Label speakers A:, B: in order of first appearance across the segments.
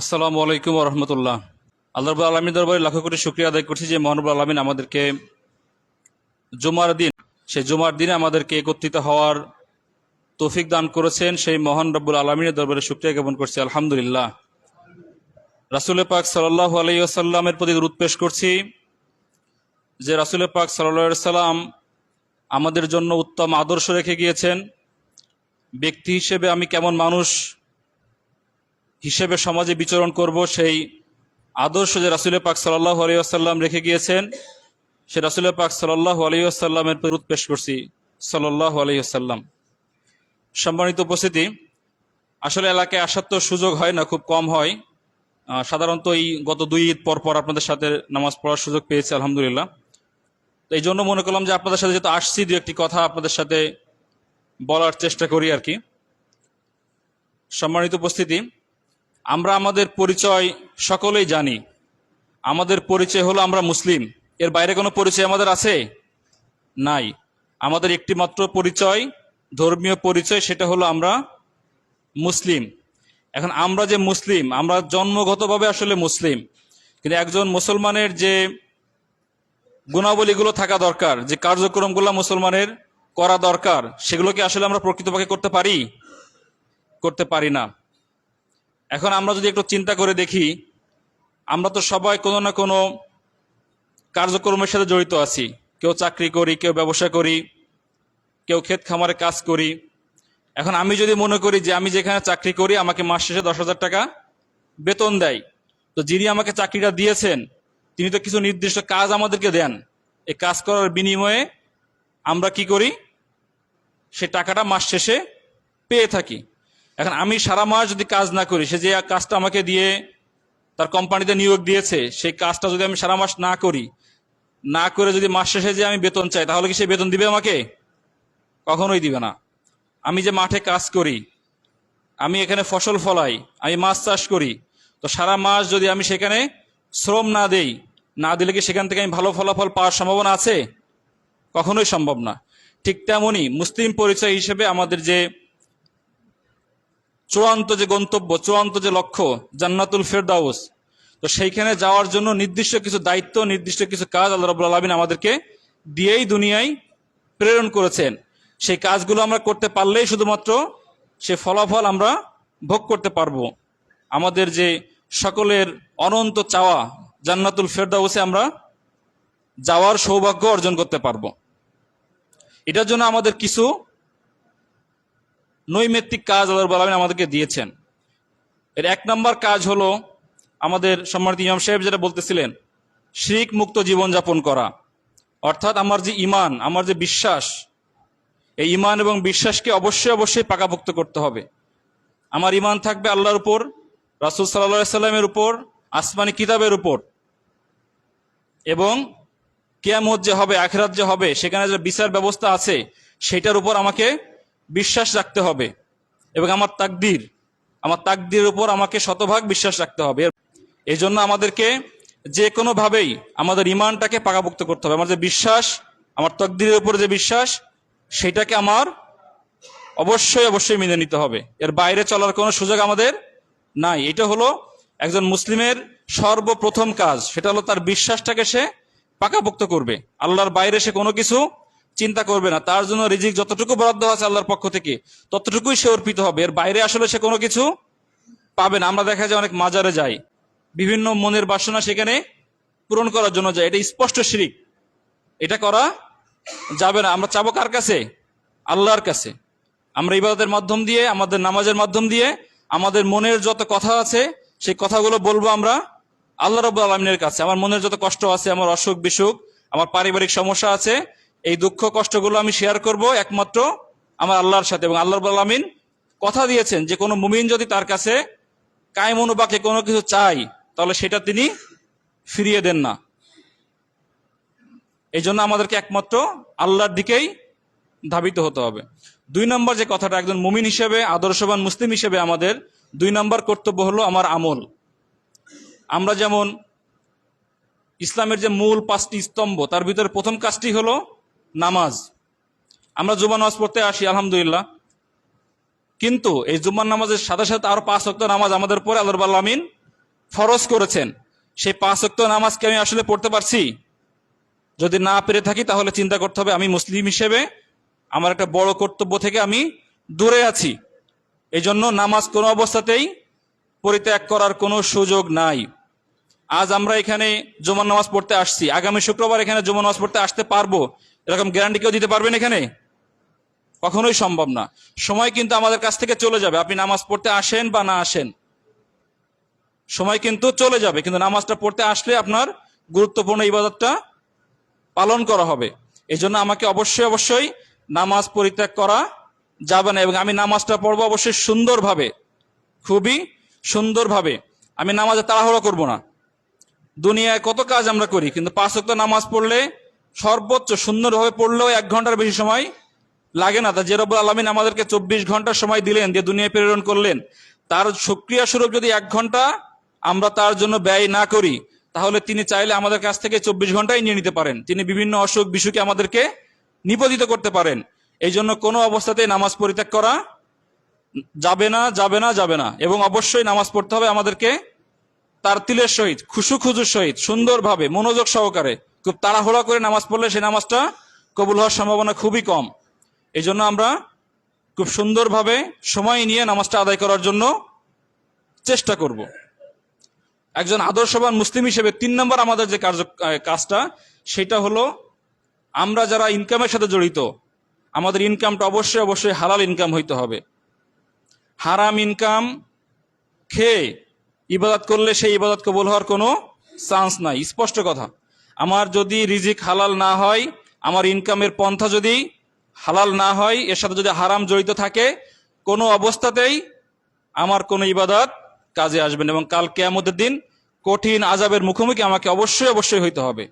A: আসসালামু আলাইকুম রহমতুল্লাহ। আল্লাহ রবুল আলমীর দরবারে লাখো কোটি শুক্রিয়া আদায় করছি যে মহানবুল আলমিন আমাদেরকে জুমার দিন, সেই জুমার দিনে আমাদেরকে একত্রিত হওয়ার তৌফিক দান করেছেন সেই মহান রব্বুল আলমিনের দরবারে শুক্রিয়া জ্ঞাপন করছি, আলহামদুলিল্লাহ। রাসুল পাক সাল্লাহ আলাইসাল্লামের প্রতি দূর পেশ করছি যে রাসুল পাক সাল্লা সাল্লাম আমাদের জন্য উত্তম আদর্শ রেখে গিয়েছেন। ব্যক্তি হিসেবে আমি কেমন মানুষ হিসেবে সমাজে বিচরণ করব সেই আদর্শ যে রাসুল পাক সাল্লাহ আলিয়াল্লাম রেখে গিয়েছেন, সে রাসুল পাক সাল্লাহ আলিয়াল্লামের প্রতি পেশ করছি সাল্লাহ আলিয়াল্লাম সম্মানিত উপস্থিতি, আসলে এলাকায় আসার তো সুযোগ হয় না, খুব কম হয়। সাধারণত এই গত দুই ঈদ পর পর আপনাদের সাথে নামাজ পড়ার সুযোগ পেয়েছি, আলহামদুলিল্লাহ। তো এই জন্য মনে করলাম যে আপনাদের সাথে যেহেতু আসছি, দু একটি কথা আপনাদের সাথে বলার চেষ্টা করি আর কি। সম্মানিত উপস্থিতি আমরা আমাদের পরিচয় সকলেই জানি। আমাদের পরিচয় হলো আমরা মুসলিম। এর বাইরে কোনো পরিচয় আমাদের আছে? নাই। আমাদের একটি মাত্র পরিচয়, ধর্মীয় পরিচয়, সেটা হলো আমরা মুসলিম। এখন আমরা যে মুসলিম, আমরা জন্মগতভাবে আসলে মুসলিম। কিন্তু একজন মুসলমানের যে গুণাবলীগুলো থাকা দরকার, যে কার্যক্রমগুলো মুসলমানের করা দরকার, সেগুলোকে আসলে আমরা প্রকৃতপক্ষে করতে পারি? করতে পারি না। এখন আমরা যদি একটু চিন্তা করে দেখি, আমরা তো সবাই কোনো না কোনো কার্যক্রমের সাথে জড়িত আছি। কেউ চাকরি করি, কেউ ব্যবসা করি, কেউ ক্ষেত খামারে কাজ করি। এখন আমি যদি মনে করি যে আমি যেখানে চাকরি করি, আমাকে মাস শেষে দশ হাজার টাকা বেতন দেয়। তো যিনি আমাকে চাকরিটা দিয়েছেন, তিনি তো কিছু নির্দিষ্ট কাজ আমাদেরকে দেন। এই কাজ করার বিনিময়ে আমরা কি করি? সে টাকাটা মাস শেষে পেয়ে থাকি। এখন আমি সারা মাস যদি কাজ না করি, সে যে কাজটা আমাকে দিয়ে তার কোম্পানিতে নিয়োগ দিয়েছে, সেই কাজটা যদি আমি সারা মাস না করি, না করে যদি মাস শেষে যে আমি বেতন চাই, তাহলে কি সে বেতন দিবে আমাকে? কখনোই দিবে না। আমি যে মাঠে কাজ করি, আমি এখানে ফসল ফলাই, আমি মাছ চাষ করি, তো সারা মাস যদি আমি সেখানে শ্রম না দেই, না দিলে কি সেখান থেকে আমি ভালো ফলাফল পাওয়ার সম্ভাবনা আছে? কখনোই সম্ভব না। ঠিক তেমনই মুসলিম পরিচয় হিসেবে আমাদের যে চূড়ান্ত যে গন্তব্য, চূড়ান্ত যে লক্ষ্য, জান্নাতুল ফেরদাউস। তো সেইখানে যাওয়ার জন্য নির্দিষ্ট কিছু দায়িত্ব, নির্দিষ্ট কিছু কাজ আল্লাহ রাবুল আলমিন আমাদেরকে দিয়েই দুনিয়ায় প্রেরণ করেছেন। সেই কাজগুলো আমরা করতে পারলেই শুধুমাত্র সে ফলাফল আমরা ভোগ করতে পারব। আমাদের যে সকলের অনন্ত চাওয়া জান্নাতুল ফেরদাউসে আমরা যাওয়ার সৌভাগ্য অর্জন করতে পারব। এটার জন্য আমাদের কিছু নৈমিত্তিক কাজ আল্লাহ রাব্বুল আলামিন আমাদেরকে দিয়েছেন। এর এক নম্বর কাজ হলো আমাদের সম্মানিত ইমাম সাহেব যেটা বলতেছিলেন, শিরিক মুক্ত জীবনযাপন করা। অর্থাৎ আমার যে ইমান আমার যে বিশ্বাস, এই ইমান এবং বিশ্বাসকে অবশ্যই অবশ্যই পাকাপোক্ত করতে হবে। আমার ইমান থাকবে আল্লাহর উপর, রাসুল সাল্লাহ সাল্লামের উপর, আসমানি কিতাবের উপর। এবং কেয়ামত যে হবে, আখেরাত যে হবে, সেখানে যে বিচার ব্যবস্থা আছে, সেটার উপর আমাকে বিশ্বাস রাখতে হবে। এবং আমার তাকদির আমার তাকদির উপর আমাকে শতভাগ বিশ্বাস রাখতে হবে। এই জন্য আমাদেরকে যে কোনোভাবেই আমাদের ইমানটাকে পাকাপোক্ত করতে হবে। আমার যে বিশ্বাস, আমার তকদিরের উপর যে বিশ্বাস, সেটাকে আমার অবশ্যই অবশ্যই মেনে নিতে হবে। এর বাইরে চলার কোনো সুযোগ আমাদের নাই। এটা হলো একজন মুসলিমের সর্বপ্রথম কাজ। সেটা হলো তার বিশ্বাসটাকে সে পাকাপোক্ত করবে। আল্লাহর বাইরে সে কোনো কিছু চিন্তা করবে না। তার জন্য রিজিক যতটুকু বরাদ্দ আছে আল্লাহর পক্ষ থেকে, ততটুকুই সে অর্পিত হবে। এর বাইরে আসলে সে কোনো কিছু পাবে না। আমরা দেখা যায় অনেক মাজারে যাই। বিভিন্ন মনের বাসনা সেখানে পূরণ করার জন্য যায় এটা স্পষ্ট শিরিক। এটা করা যাবে না। আমরা চাবো কার কাছে? আল্লাহর কাছে। আমরা ইবাদতের মাধ্যম দিয়ে, আমাদের নামাজের মাধ্যম দিয়ে, আমাদের মনের যত কথা আছে, সেই কথাগুলো বলব আমরা আল্লাহ রব আলমিনের কাছে। আমার মনের যত কষ্ট আছে, আমার অসুখ বিসুখ আমার পারিবারিক সমস্যা আছে এই দুঃখ কষ্টগুলো আমি শেয়ার করব একমাত্র আমার আল্লাহর সাথে এবং আল্লাহ আলমিন কথা দিয়েছেন যে কোনো মুমিন যদি তার কাছে কায়েম অনুবাকে কোনো কিছু চাই তাহলে সেটা তিনি ফিরিয়ে দেন না। এই জন্য আমাদেরকে একমাত্র আল্লাহর দিকেই ধাবিত হতে হবে। দুই নম্বর যে কথাটা একজন মুমিন হিসেবে, আদর্শবান মুসলিম হিসেবে আমাদের দুই নম্বর কর্তব্য হলো আমার আমল। আমরা যেমন ইসলামের যে মূল পাঁচটি স্তম্ভ, তার ভিতরে প্রথম কাজটি হলো নামাজ। আমরা জুমা নামাজ পড়তে আসি, আলহামদুলিল্লাহ। কিন্তু এই জুম্মার নামাজের সাথে সাথে আরও পাঁচ অক্ট নামাজ আমাদের পরে আল্লাহ আলমিন ফরজ করেছেন। সেই পাঁচ ওয়াক্ত নামাজকে আমি আসলে পড়তে পারছি? যদি না পেরে থাকি তাহলে চিন্তা করতে হবে, আমি মুসলিম হিসেবে আমার একটা বড় কর্তব্য থেকে আমি দূরে আছি। এই জন্য নামাজ কোনো অবস্থাতেই পরিত্যাগ করার কোনো সুযোগ নাই। আজ আমরা এখানে জুমার নামাজ পড়তে আসছি। আগামী শুক্রবার এখানে জুমার নামাজ পড়তে আসতে পারব। এরকম গ্যারান্টি কেউ দিতে পারবেন এখানে? কখনোই সম্ভব না। সময় কিন্তু আমাদের কাছ থেকে চলে যাবে। আপনি নামাজ পড়তে আসেন বা না আসেন, সময় কিন্তু চলে যাবে। কিন্তু নামাজটা পড়তে আসলে আপনার গুরুত্বপূর্ণ ইবাদতটা পালন করা হবে। এই জন্য আমাকে অবশ্যই অবশ্যই নামাজ পরিত্যাগ করা যাবে না। এবং আমি নামাজটা পড়ব অবশ্যই সুন্দরভাবে, খুবই সুন্দরভাবে। আমি নামাজে তাড়াহুড়ো করব না। দুনিয়ায় কত কাজ আমরা করি, কিন্তু পাঁচ ওয়াক্ত নামাজ পড়লে সর্বোচ্চ সুন্দরভাবে পড়লেও এক ঘণ্টার বেশি সময় লাগে না। তা যে রব্বুল আলমিন আমাদেরকে চব্বিশ ঘণ্টা সময় দিলেন, যে দুনিয়ায় প্রেরণ করলেন, তার সক্রিয়া স্বরূপ যদি এক ঘণ্টা আমরা তার জন্য ব্যয় না করি, তাহলে তিনি চাইলে আমাদের কাছ থেকে চব্বিশ ঘন্টাই নিয়ে নিতে পারেন। তিনি বিভিন্ন অসুখ বিসুখে আমাদেরকে নিপতিত করতে পারেন। এই জন্য কোনো অবস্থাতেই নামাজ পরিত্যাগ করা যাবে না যাবে না যাবে না। এবং অবশ্যই নামাজ পড়তে হবে আমাদেরকে তার তিলের সহিত, খুশু সহিত, সুন্দরভাবে, মনোযোগ সহকারে খুব তাড়াহুড়া করে নামাজ পড়লে সেই নামাজটা কবুল হওয়ার সম্ভাবনা খুবই কম। এই জন্য আমরা খুব সুন্দরভাবে সময় নিয়ে নামাজটা আদায় করার জন্য চেষ্টা করব। একজন আদর্শবান মুসলিম হিসেবে তিন নম্বর আমাদের যে কার্য কাজটা, সেটা হলো আমরা যারা ইনকামের সাথে জড়িত, আমাদের ইনকামটা অবশ্যই অবশ্যই হালাল ইনকাম হইতে হবে। হারাম ইনকাম খেয়ে ইবাদত করলে সেই ইবাদত কবুল হওয়ার কোনো চান্স নাই। স্পষ্ট কথা। আমার যদি রিজিক হালাল না হয়, আমার ইনকামের পন্থা যদি হালাল না হয়, এর সাথে যদি হারাম জড়িত থাকে, কোনো অবস্থাতেই আমার কোনো ইবাদত কাজে আসবে না। এবং কাল কেয়ামতের দিন কঠিন আজাবের মুখোমুখি আমাকে অবশ্যই অবশ্যই হইতে হবে।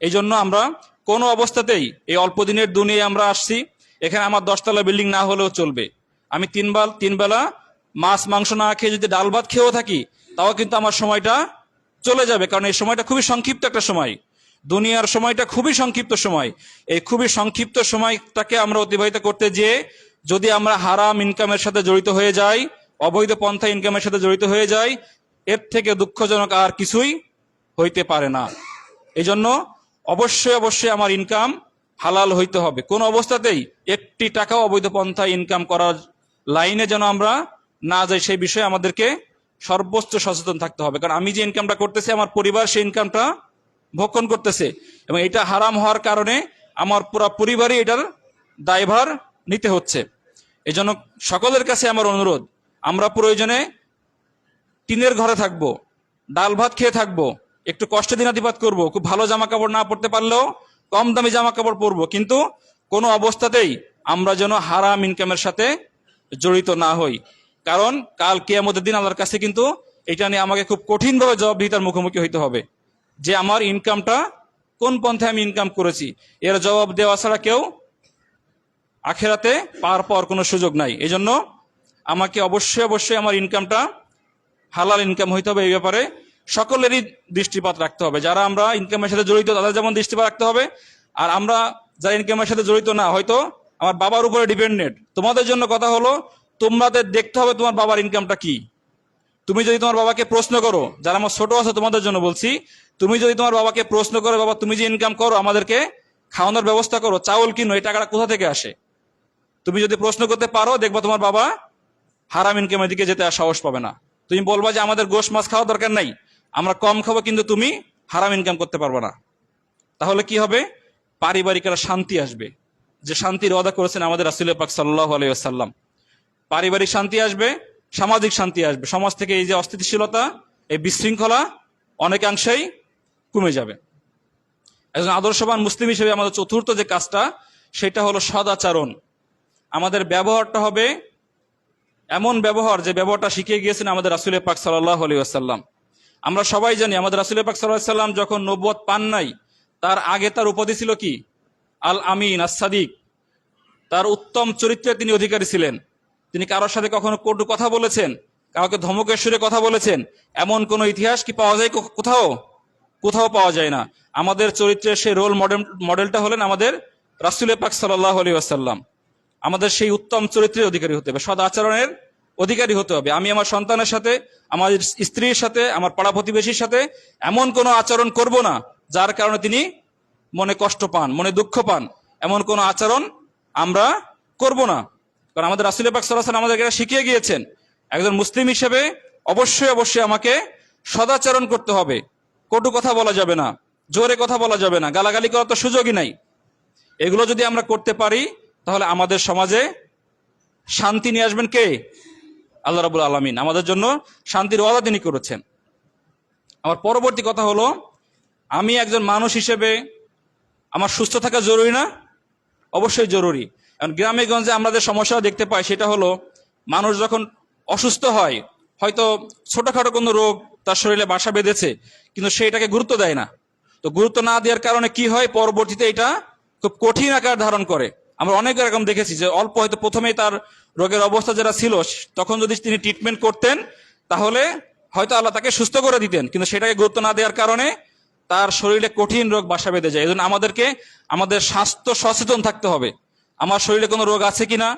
A: এই জন্য আমরা কোনো অবস্থাতেই এই অল্প দিনের দুনিয়ায় আমরা আসছি, এখানে আমার দশতলা বিল্ডিং না হলেও চলবে। আমি তিন বেল তিন বেলা মাছ, মাংস না খেয়ে যদি ডাল ভাত খেয়েও থাকি, তাও কিন্তু আমার সময়টা চলে যাবে, কারণ এই সময়টা খুবই সংক্ষিপ্ত একটা সময়। দুনিয়ার সময়টা খুবই সংক্ষিপ্ত সময়। এই খুবই সংক্ষিপ্ত সময়টাকে আমরা অতিবাহিত করতে যেয়ে যদি আমরা হারাম ইনকামের সাথে জড়িত হয়ে যাই, অবৈধ পন্থা ইনকামের সাথে জড়িত হয়ে যাই, এর থেকে দুঃখজনক আর কিছুই হইতে পারে না। এই জন্য অবশ্যই অবশ্যই আমার ইনকাম হালাল হইতে হবে। কোন অবস্থাতেই একটি টাকাও অবৈধ পন্থা ইনকাম করার লাইনে যেন আমরা না যাই সেই বিষয়ে আমাদেরকে সর্বোচ্চ সচেতন থাকতে হবে। কারণ আমি যে ইনকামটা করতেছি, আমার পরিবার সেই ইনকামটা ভক্ষণ করতেছে এবং এটা হারাম হওয়ার কারণে আমার পুরা পরিবারই এটার দায়ভার নিতে হচ্ছে। এই জন্য সকলের কাছে আমার অনুরোধ, আমরা প্রয়োজনে টিনের ঘরে থাকব, ডাল ভাত খেয়ে থাকব, একটু কষ্টে দিনাতিপাত করব, খুব ভালো জামা কাপড় না পরতে পারলেও কম দামি জামা কাপড় পরবো, কিন্তু কোনো অবস্থাতেই আমরা যেন হারাম ইনকামের সাথে জড়িত না হই। কারণ কাল কেয়ামতের দিন আল্লাহর কাছে কিন্তু এটা নিয়ে আমাকে খুব কঠিনভাবে জবাবদিহিতার মুখোমুখি হইতে হবে। যে আমার ইনকামটা কোন পন্থায় আমি ইনকাম করেছি, এর জবাব দেওয়া ছাড়া কেউ আখেরাতে পার পাওয়ার কোনো সুযোগ নাই। এই জন্য আমাকে অবশ্যই অবশ্যই আমার ইনকামটা হালাল ইনকাম হইতে হবে এই ব্যাপারে সকলেরই দৃষ্টিপাত রাখতে হবে। যারা আমরা ইনকামের সাথে জড়িত, তাদের যেমন দৃষ্টিপাত রাখতে হবে। আর আমরা যারা ইনকামের সাথে জড়িত না, হয়তো আমার বাবার উপরে ডিপেন্ডেন্ট তোমাদের জন্য কথা হলো তোমাদের দেখতে হবে তোমার বাবার ইনকামটা কি। তুমি যদি তোমার বাবাকে প্রশ্ন করো, যারা আমার ছোট আছে তোমাদের জন্য বলছি, তুমি যদি তোমার বাবাকে প্রশ্ন করো, বাবা, তুমি যে ইনকাম করো, আমাদেরকে খাওয়ানোর ব্যবস্থা করো, চাউল কিনো, এই টাকাটা কোথা থেকে আসে? তুমি যদি প্রশ্ন করতে পারো, দেখবা তোমার বাবা হারাম ইনকামের দিকে যেতে আর সাহস পাবে না। তুমি বলবা যে, আমাদের গোশ মাছ খাওয়া দরকার নাই, আমরা কম খাব, কিন্তু তুমি হারাম ইনকাম করতে পারবে না। তাহলে কি হবে? পারিবারিক শান্তি আসবে। যে শান্তির ওয়াদা করেছেন আমাদের রাসুল পাক সাল্লাহ আলাইসাল্লাম পারিবারিক শান্তি আসবে, সামাজিক শান্তি আসবে। সমাজ থেকে এই যে অস্থিতিশীলতা, এই বিশৃঙ্খলা অনেকাংশেই কমে যাবে। একজন আদর্শবান মুসলিম হিসেবে আমাদের চতুর্থ যে কাজটা, সেটা হলো সদাচরণ আমাদের ব্যবহারটা হবে এমন ব্যবহার যে ব্যবহারটা শিখিয়ে গিয়েছেন আমাদের রাসুল পাক সাল্লাহ আলী আসাল্লাম আমরা সবাই জানি আমাদের রাসুল পাক সাল্লাহ সাল্লাম যখন নব্বত পান নাই, তার আগে তার উপাধি ছিল কি? আল আমিন আসাদিক তার উত্তম চরিত্রের তিনি অধিকারী ছিলেন। তিনি কারোর সাথে কখনো কটু কথা বলেছেন? কাউকে ধমকের সুরে কথা বলেছেন? এমন কোন ইতিহাস কি পাওয়া যায় কোথাও? কোথাও পাওয়া যায় না। আমাদের চরিত্রের সেই রোল মডেল মডেলটা হলেন আমাদের রাসুল পাক সাল্লাহ আসাল্লাম আমাদের সেই উত্তম চরিত্রের অধিকারী হতে হবে সদ আচরণের অধিকারী হতে হবে। আমি আমার সন্তানের সাথে, আমার স্ত্রীর সাথে, আমার পাড়া প্রতিবেশীর সাথে এমন কোনো আচরণ করব না, যার কারণে তিনি মনে কষ্ট পান, মনে দুঃখ পান। এমন কোনো আচরণ আমরা করব না। কারণ আমাদের রাসুল পাক সাল্লাহ আমাদেরকে এটা শিখিয়ে গিয়েছেন। একজন মুসলিম হিসেবে অবশ্যই অবশ্যই আমাকে সদাচরণ করতে হবে। কটু কথা বলা যাবে না, জোরে কথা বলা যাবে না, গালাগালি করার তো সুযোগই নাই। এগুলো যদি আমরা করতে পারি, তাহলে আমাদের সমাজে শান্তি নিয়ে আসবেন কে? আল্লাহ রাবুল আলমিন। আমাদের জন্য শান্তির ওয়াদা তিনি করেছেন। আমার পরবর্তী কথা হলো, আমি একজন মানুষ হিসেবে আমার সুস্থ থাকা জরুরি না? অবশ্যই জরুরি। কারণ গ্রামে গঞ্জে আমরা যে সমস্যা দেখতে পাই, সেটা হলো মানুষ যখন অসুস্থ হয়, হয়তো ছোটখাটো কোনো রোগ তার শরীরে বাসা বেঁধেছে, কিন্তু সে এটাকে গুরুত্ব দেয় না। তো গুরুত্ব না দেওয়ার কারণে কি হয়? পরবর্তীতে এটা খুব কঠিন আকার ধারণ করে। আমরা অনেক এরকম দেখেছি যে অল্প হয়তো প্রথমেই তার রোগের অবস্থা যেটা ছিল, তখন যদি তিনি ট্রিটমেন্ট করতেন, তাহলে হয়তো আল্লাহ তাকে সুস্থ করে দিতেন, কিন্তু সেটাকে গুরুত্ব না দেওয়ার কারণে তার শরীরে কঠিন রোগ বাসা বেঁধে যায়। এই আমাদেরকে, আমাদের স্বাস্থ্য সচেতন থাকতে হবে। আমার শরীরে কোনো রোগ আছে কিনা,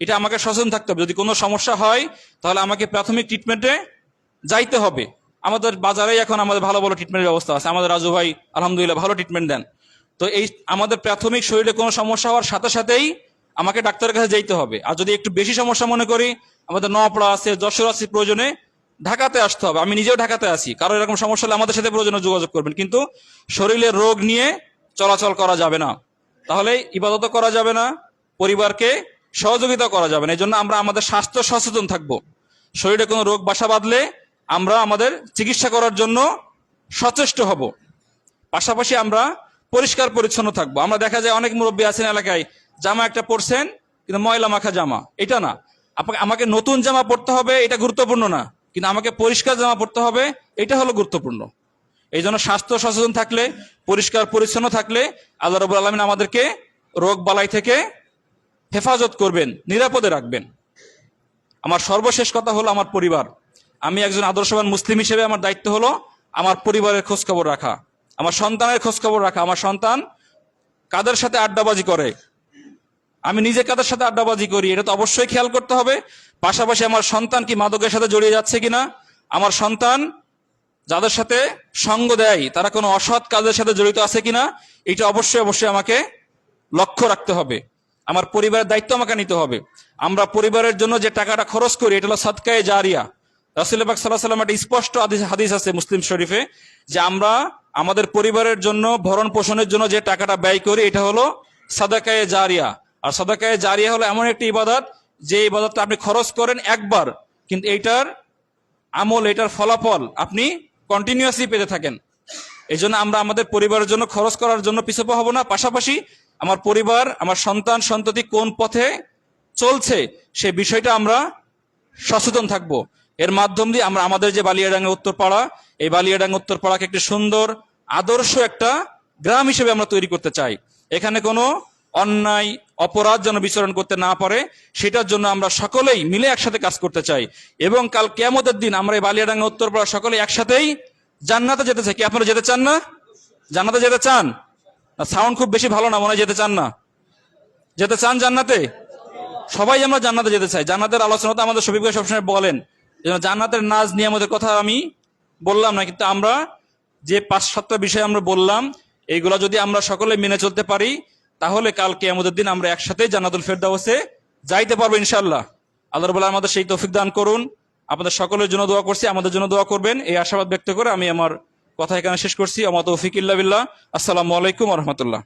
A: এটা আমাকে সচেতন থাকতে হবে। যদি কোনো সমস্যা হয়, তাহলে আমাকে প্রাথমিক ট্রিটমেন্টে যাইতে হবে। আমাদের বাজারে এখন আমাদের ভালো ভালো ট্রিটমেন্টের ব্যবস্থা আছে। আমাদের রাজু ভাই, আলহামদুলিল্লাহ, ভালো ট্রিটমেন্ট দেন। তো এই আমাদের প্রাথমিক শরীরে কোনো সমস্যা হওয়ার সাথে সাথেই আমাকে ডাক্তারের কাছে যেতে হবে। আর যদি একটু বেশি সমস্যা মনে করি, আমাদের নপড়া আছে, যশোর আছে প্রয়োজনে ঢাকাতে আসতে হবে। আমি নিজেও ঢাকাতে আছি। কারও এরকম সমস্যা হলে আমাদের সাথে প্রয়োজনে যোগাযোগ করবেন। কিন্তু শরীরের রোগ নিয়ে চলাচল করা যাবে না। তাহলে ইবাদত করা যাবে না, পরিবারকে সহযোগিতা করা যাবে না। এই জন্য আমরা আমাদের স্বাস্থ্য সচেতন থাকব। শরীরে কোনো রোগ, বাসা বাঁধলে আমরা আমাদের চিকিৎসা করার জন্য সচেষ্ট হব। পাশাপাশি আমরা পরিষ্কার পরিচ্ছন্ন থাকব। আমরা দেখা যায় অনেক মুরব্বী আছেন এলাকায়, জামা একটা পরছেন, কিন্তু ময়লা মাখা জামা। এটা না। আপনাকে আমাকে নতুন জামা পরতে হবে, এটা গুরুত্বপূর্ণ না। কিন্তু আমাকে পরিষ্কার জামা পরতে হবে, এটা হলো গুরুত্বপূর্ণ। এই জন্য স্বাস্থ্য সচেতন থাকলে, পরিষ্কার পরিচ্ছন্ন থাকলে আল্লাহ রবুল আলমিন আমাদেরকে রোগ বালাই থেকে হেফাজত করবেন, নিরাপদে রাখবেন। আমার সর্বশেষ কথা হলো আমার পরিবার। আমি একজন আদর্শবান মুসলিম হিসেবে আমার দায়িত্ব হলো আমার পরিবারের খোঁজ খবর রাখা, আমার সন্তানের খোঁজ খবর রাখা, আমার সন্তান কাদের সাথে আড্ডাবাজি করে? আমি নিজে কাদের সাথে আড্ডাবাজি করি? এটা তো অবশ্যই খেয়াল করতে হবে। পাশাপাশি আমার সন্তান কি মাদকের সাথে জড়িয়ে যাচ্ছে কিনা? আমার সন্তান যাদের সাথে সঙ্গ দেয়, তারা কোনো অসৎ কাজের সাথে জড়িত আছে কিনা, এটা অবশ্যই অবশ্যই আমাকে লক্ষ্য রাখতে হবে। আমার পরিবারের দায়িত্ব আমাকে নিতে হবে। আমরা পরিবারের জন্য যে টাকাটা খরচ করি, এটা হলো সৎকায়ে জারিয়া। রাসুল্লাহ সাল্লাহ সাল্লাম একটা স্পষ্ট হাদিস- আছে মুসলিম শরীফে, যে আমরা আমাদের পরিবারের জন্য, ভরণ পোষণের জন্য যে টাকাটা ব্যয় করি, এটা হলো সাদাকায়ে জারিয়া। আর সাদাকায়ে জারিয়া হলো এমন একটি ইবাদত, যে ইবাদতটা আপনি খরচ করেন একবার, কিন্তু এইটার আমল এটার ফলাফল আপনি কন্টিনিউয়াসলি পেতে থাকেন। এই জন্য আমরা আমাদের পরিবারের জন্য, খরচ করার জন্য পিছপা হব না। পাশাপাশি আমার পরিবার, আমার সন্তান, সন্ততি কোন পথে চলছে সে বিষয়টা আমরা সচেতন থাকব। এর মাধ্যম দিয়ে আমরা আমাদের যে বালিয়াডাঙ্গা উত্তরপাড়া, এই বালিয়াডাঙ্গা উত্তরপাড়াকে একটি সুন্দর, আদর্শ একটা গ্রাম হিসেবে আমরা তৈরি করতে চাই। এখানে কোনো অন্যায়, অপরাধ যেন বিচরণ করতে না পারে, সেটার জন্য আমরা সকলেই মিলে একসাথে কাজ করতে চাই। এবং কাল কেয়ামতের দিন আমরা এই বালিয়াডাঙ্গা, উত্তরপাড়া সকলে একসাথেই জান্নাতে যেতে চাই। কি আপনারা যেতে চান না? জান্নাতে যেতে চান? সাউন্ড খুব বেশি ভালো না, মনে যেতে চান না। যেতে চান জান্নাতে? সবাই আমরা জান্নাতে যেতে চাই। জান্নাতের আলোচনা তো আমাদের ভাই সবসময় বলেন জান্নাতের নাজ নিয়ে আমাদের কথা আমি বললাম না, কিন্তু আমরা যে পাঁচ সাতটা বিষয় আমরা বললাম এইগুলা যদি আমরা সকলে মেনে চলতে পারি তাহলে কালকে আমাদের দিন আমরা একসাথে জান্নাতুল ফেরদাউসে যাইতে পারব ইনশাল্লাহ আল্লাহ বলে আমাদের সেই তৌফিক দান করুন। আপনাদের সকলের জন্য দোয়া করছি, আমাদের জন্য দোয়া করবেন। এই আশাবাদ ব্যক্ত করে আমি আমার কথা এখানে শেষ করছি। আমার তৌফিক ইল্লা আসসালামু আলাইকুম রহমতুল্লাহ।